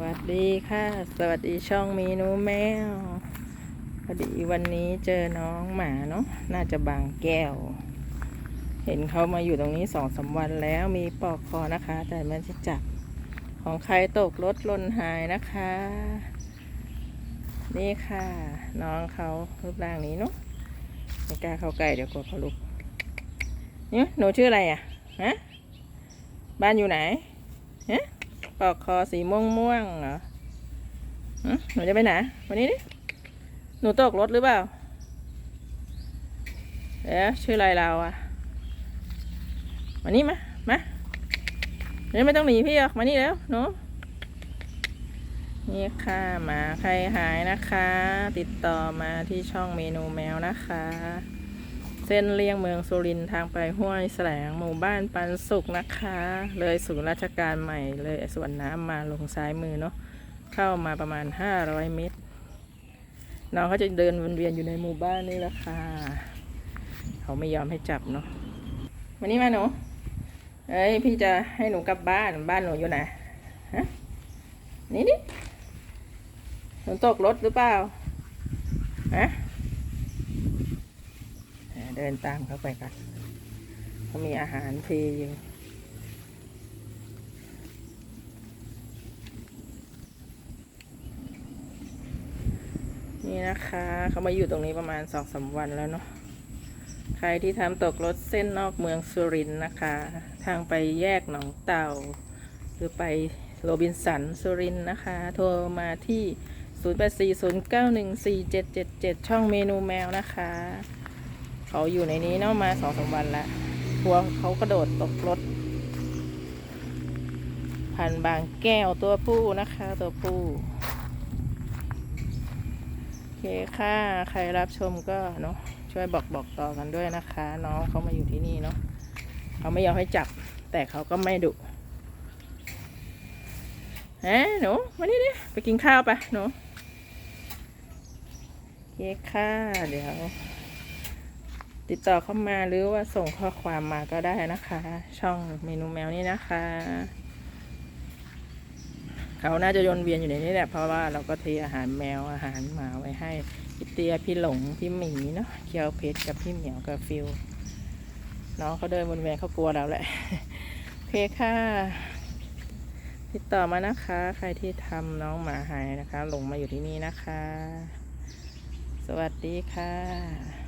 วัสดีค่ะ สวัสดีช่องมีนูแมวพอดีวันนี้เจอน้องหมาเนาะน่าจะบางแก้ว เห็นเขามาอยู่ตรงนี้สองสามวันแล้วมีปลอกคอนะคะ แต่มันจะจับของใครตกรถล่นหายนะคะ นี่ค่ะ น้องเขารูปร่างนี้เนาะไม่กล้าเข้าใกล้เดี๋ยวกลัวเขาลุกเนี่ยหนูชื่ออะไรอะฮะบ้านอยู่ไหนฮะ ปอกคอสีม่วงม่วงเหรอหนูจะไปไหนวันนี้ดิหนูตกรถหรือเปล่าเอ๊ะชื่ออะไรเราอะมานี่มามาเดี๋ยวไม่ต้องหนีพี่หรอกมานี่แล้วหนูนี่ค่ะหมาใครหายนะคะ ติดต่อมาที่ช่องเมนูแมวนะคะ เส้นเลี่ยงเมืองสุรินทางไปห้วยแสลงหมู่บ้านปันสุขนะคะ เลยศูนย์ราชการใหม่เลยสวนน้ำมาลงซ้ายมือเนาะเข้ามาประมาณ 500 เมตร น้องเขาจะเดินวนเวียนอยู่ในหมู่บ้านนี่แหละค่ะ เขาไม่ยอมให้จับเนาะวันนี้มาหนูเอ้ยพี่จะให้หนูกลับบ้านบ้านหนูอยู่ไหนฮะนี่ดิหนูตกรถหรือเปล่าฮะ เดินตามเขาไปกันเขามีอาหารฟรีอยู่นี่นะคะ เขามาอยู่ตรงนี้ประมาณสองสามวันแล้วเนาะใครที่ทำตกรถเส้นนอกเมืองสุรินทร์นะคะ ทางไปแยกหนองเต่า หรือไปโรบินสันสุรินทร์นะคะ โทรมาที่ 0840914777 ช่องเมนูแมวนะคะ เขาอยู่ในนี้เนาะมาสองสามวันละกลัวเขากระโดดตกรถ พันบางแก้วตัวผู้นะคะ ตัวผู้โอเคค่ะใครรับชมก็เนาะช่วยบอกบอกต่อกันด้วยนะคะ น้องเขามาอยู่ที่นี่เนาะเขาไม่ยอมให้จับ แต่เขาก็ไม่ดุเฮ้หนูมานี่ดิไปกินข้าวไปหนูโอเคค่ะเดี๋ยว ติดต่อเข้ามาหรือว่าส่งข้อความมาก็ได้นะคะ ช่องเมนูแมวนี่นะคะ เขาน่าจะวนเวียนอยู่ในนี้แหละเพราะว่าเราก็เทอาหารแมวอาหารหมาไว้ให้พี่เตียพี่หลงพี่หมีเนาะเคียวเพชรกับพี่เหมียวกับฟิลน้องเขาเดินวนเวียนเขากลัวเราแหละโอเคค่ะติดต่อมานะคะ ใครที่ทำน้องหมาหายนะคะ หลงมาอยู่ที่นี่นะคะ สวัสดีค่ะ